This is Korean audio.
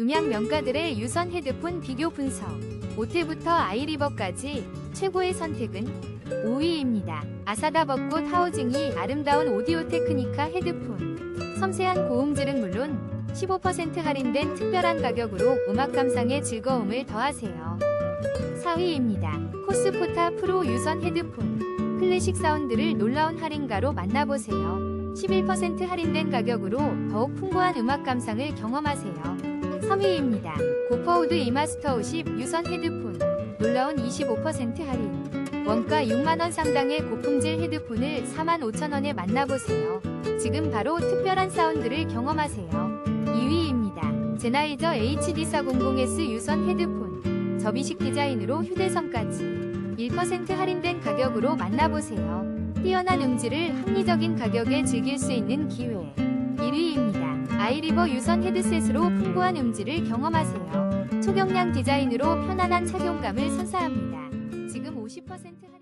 음향 명가들의 유선 헤드폰 비교 분석. 오테부터 아이리버까지 최고의 선택은 5위입니다. 아사다 벚꽃 하우징이 아름다운 오디오 테크니카 헤드폰. 섬세한 고음질은 물론 15% 할인된 특별한 가격으로 음악 감상의 즐거움을 더하세요. 4위입니다. 코스포타 프로 유선 헤드폰. 클래식 사운드를 놀라운 할인가로 만나보세요. 11% 할인된 가격으로 더욱 풍부한 음악 감상을 경험하세요. 3위입니다. 고퍼우드 이마스터 50 유선 헤드폰. 놀라운 25% 할인. 원가 6만원 상당의 고품질 헤드폰을 45,000원에 만나보세요. 지금 바로 특별한 사운드를 경험하세요. 2위입니다. 제나이저 HD400S 유선 헤드폰. 접이식 디자인으로 휴대성까지 1% 할인된 가격으로 만나보세요. 뛰어난 음질을 합리적인 가격에 즐길 수 있는 기회. 1위입니다. 아이리버 유선 헤드셋으로 풍부한 음질을 경험하세요. 초경량 디자인으로 편안한 착용감을 선사합니다. 지금 50% 할인